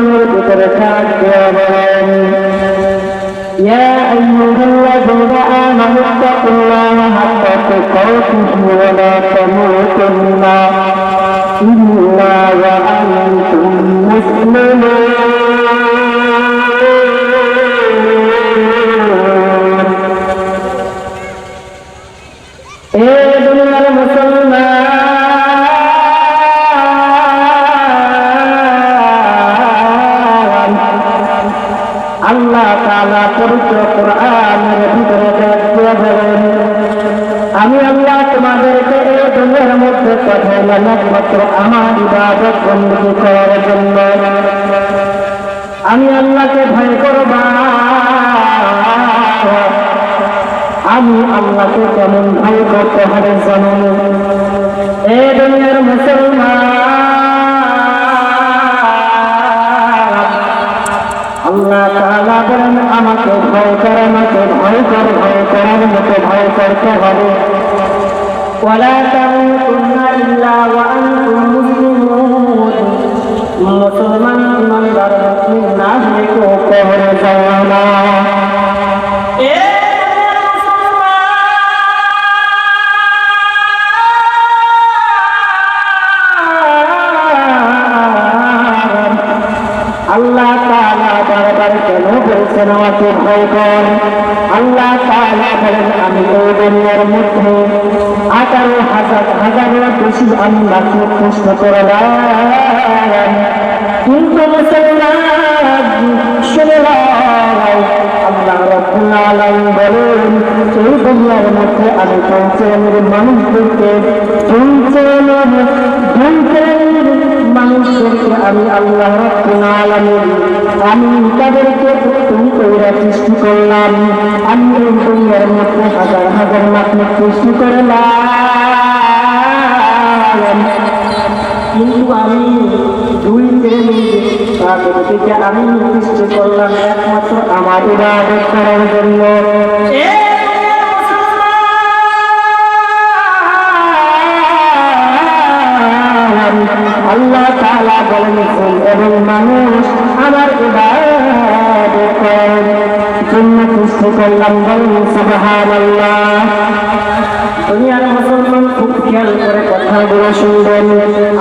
কোরআনের ভিতরে সাহায্য বলেন يا أيها الذين آمنوا اتقوا الله حق تقاته ولا تموتن إلا وأنتم مسلمون এ দুনিয়ার মুসলমান আল্লাহ তাআলা পবিত্র কোরআনের ভিতরে আমি আল্লাহ তোমাদেরকে এই দুনিয়ার মধ্যে পাঠাইলাম একমাত্র আমার ইবাদত বন্দী করার জন্য। আমি আল্লাহকে ভয় করবা আমি আল্লাহকে কেমন ভয় করতে হবে জানুন? এ দুনিয়ার মুসলমান ভয় কর আমাকে ভয় কর ভয় করার মতো ভয় করতে হবে ولا تموتن إلا وأنتم مسلمون মুসলমান ইমানদার মুসলিম না হলে কেউ কবরে যাওয়া বলছেন আমাকে ভয় কর আল্লাহ তাআলা বলেন আমি এই দুনিয়ার মধ্যে আঠারো হাজার হাজারের বেশি আল্লাহকে প্রশ্ন করলাম কিন্তু মুসলমান শুনে নাও, আল্লাহ রব্বুল আলামিন বলেন এই দুনিয়ার মধ্যে আমি পৌঁছানোর মানুষদেরকে পৌঁছানোর মানুষদেরকে আমি আল্লাহ রব্বুল আলামিন আমি তাদেরকে উত্তম করে সৃষ্টি করলাম। আমি এই দুনিয়ার মধ্যে হাজার হাজার মাত্র সৃষ্টি করলাম। কিন্তু আমি দুই প্রেমী তাদেরকে আমি সৃষ্টি করলাম একমাত্র আমার ইবাদত করার জন্য। আল্লাহ তাআলা বলেন, এবং মানুষ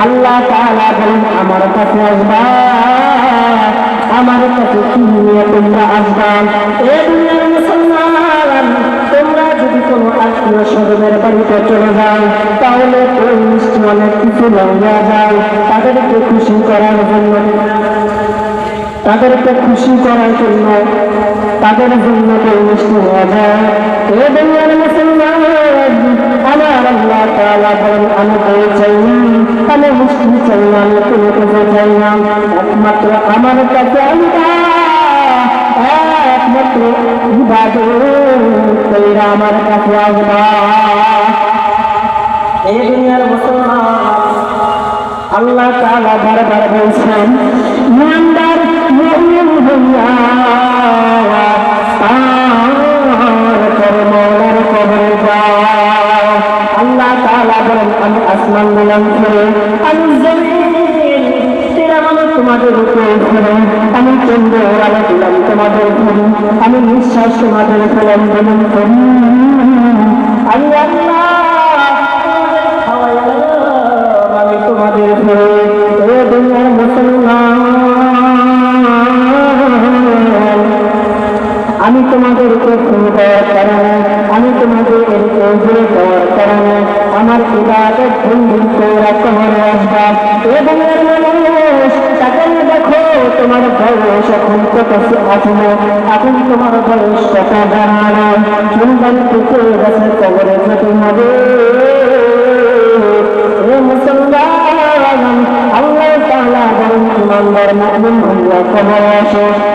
আল্লাহ তাআলা বলেন আমার কাছে আসবা আমার নিয়ে তোমরা আসবা তোমরা যদি কোনো আত্মীয় স্বজনের বাড়িতে চলে যাও তাহলে ওই মিষ্টি অনেক কিছু লঙ্গা যায়। তাদেরকে খুশি করার জন্য তাদেরকে খুশি করার জন্য তাদের জন্য আল্লাহ একমাত্র আমার কাছে আমার কাছে আসবা। আল্লাহ বারবার বলছেন দিলাম ফিরে আমি জমিন আমি তোমাদের উপরে ফিরে আমি চন্দ্র আলো দিলাম তোমাদের ফিরে আমি নিঃশ্বাস তোমাদের ফেলাম দিলাম করি আমি আল্লাহ আমি তোমাদের আমি তোমাদের আমার ইবাদত বন্ধুর তোরা তোমার আসবাব। এবং মানুষ তাকাল দেখো তোমার বয়স এখন কত আসলো এখন তোমার বয়স কত জানানো শুনবেন টুকে গেছে কবরে যেতে হবে। মুসলমান, আল্লাহ তাহলে বলেন তোমার মুমিন হইয়া কবর আসো।